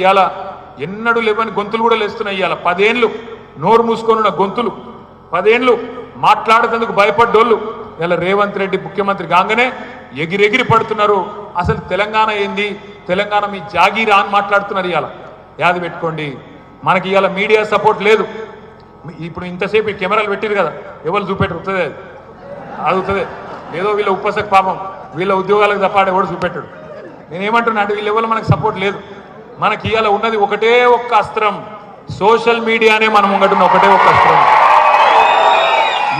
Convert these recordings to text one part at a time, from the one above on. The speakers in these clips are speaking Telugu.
ఇవాళ ఎన్నడూ లేవని గొంతులు కూడా లేస్తున్నాయి ఇవాళ పదేండ్లు నోరు మూసుకొని ఉన్న గొంతులు పదేండ్లు మాట్లాడేందుకు భయపడ్డోళ్ళు. ఇలా రేవంత్ రెడ్డి ముఖ్యమంత్రి కాగానే ఎగిరెగిరి పడుతున్నారు. అసలు తెలంగాణ ఏంది? తెలంగాణ మీ జాగీరా అని మాట్లాడుతున్నారు ఇవాళ యాది పెట్టుకోండి. మనకి ఇవాళ మీడియా సపోర్ట్ లేదు. ఇప్పుడు ఇంతసేపు ఈ కెమెరాలు పెట్టారు కదా. ఎవరు చూపెట్టు వస్తుంది అది ఏదో వీళ్ళ ఉపసక పాపం వీళ్ళ ఉద్యోగాలకు తప్పాడే కూడా చూపెట్టాడు. నేనేమంటున్నా అంటే వీళ్ళ ఎవరు మనకు సపోర్ట్ లేదు. మనకి ఇవాళ ఉన్నది ఒకటే ఒక్క అస్త్రం. సోషల్ మీడియానే మనం ముంగటున్న ఒకటే ఒక్క అస్త్రం.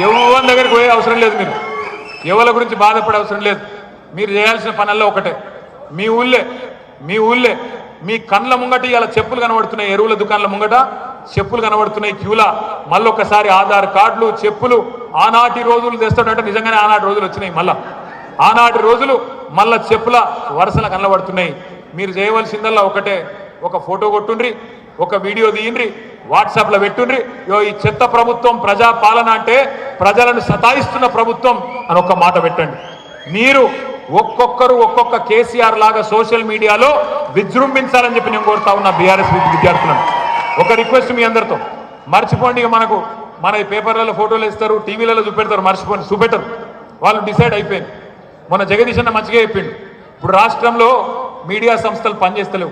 ఎవరి దగ్గరికి పోయే అవసరం లేదు మీరు. ఎవరి గురించి బాధపడే అవసరం లేదు. మీరు చేయాల్సిన పనుల్లో ఒకటే. మీ ఊళ్ళే మీ ఊళ్ళే మీ కండ్ల ముంగట ఇలా చెప్పులు కనబడుతున్నాయి ఎరువుల దుకాణాల ముంగట. చెప్పులు కనబడుతున్నాయి క్యూలా. మళ్ళొకసారి ఆధార్ కార్డులు చెప్పులు ఆనాటి రోజులు తెస్తాడంటే నిజంగానే ఆనాటి రోజులు వచ్చినాయి మళ్ళా. ఆనాటి రోజులు మళ్ళా చెప్పుల వరుసలు కనబడుతున్నాయి. మీరు చేయవలసిందల్లా ఒకటే ఒక ఫోటో కొట్టుండ్రి ఒక వీడియో తీయండ్రి వాట్సాప్లో పెట్టుండ్రి యో ఈ చెత్త ప్రభుత్వం ప్రజా పాలన అంటే ప్రజలను సతాయిస్తున్న ప్రభుత్వం అని ఒక మాట పెట్టండి. మీరు ఒక్కొక్కరు ఒక్కొక్క కేసీఆర్ లాగా సోషల్ మీడియాలో విజృంభించాలని చెప్పి నేను కోరుతా ఉన్నా బీఆర్ఎస్ విద్యార్థులను. ఒక రిక్వెస్ట్ మీ అందరితో. మర్చిపోండి ఇక మనకు. మన ఈ పేపర్లలో ఫోటోలు ఇస్తారు టీవీలలో చూపెడతారు మర్చిపోండి చూపెట్టరు. వాళ్ళు డిసైడ్ అయిపోయింది. మన జగదీష్ అన్న మంచిగా చెప్పిండు. ఇప్పుడు రాష్ట్రంలో మీడియా సంస్థలు పనిచేస్తలేవు.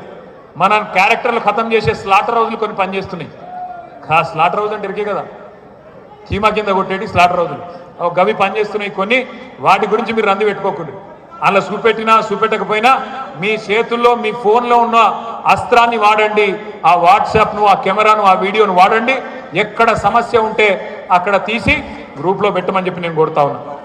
మన క్యారెక్టర్లు ఖతం చేసే స్లాటర్ రోజులు కొన్ని పనిచేస్తున్నాయి. ఆ స్లాటర్ హౌజ్ అంటే ఇరికే కదా. చీమా కింద కొట్టేటి స్లాటర్ రోజులు గవి పనిచేస్తున్నాయి కొన్ని. వాటి గురించి మీరు రంది పెట్టుకోకూడదు అలా చూపెట్టినా చూపెట్టకపోయినా మీ చేతుల్లో మీ ఫోన్లో ఉన్న అస్త్రాన్ని వాడండి. ఆ వాట్సాప్ను ఆ కెమెరాను ఆ వీడియోను వాడండి. ఎక్కడ సమస్య ఉంటే అక్కడ తీసి గ్రూప్లో పెట్టమని చెప్పి నేను కొడతా ఉన్నాను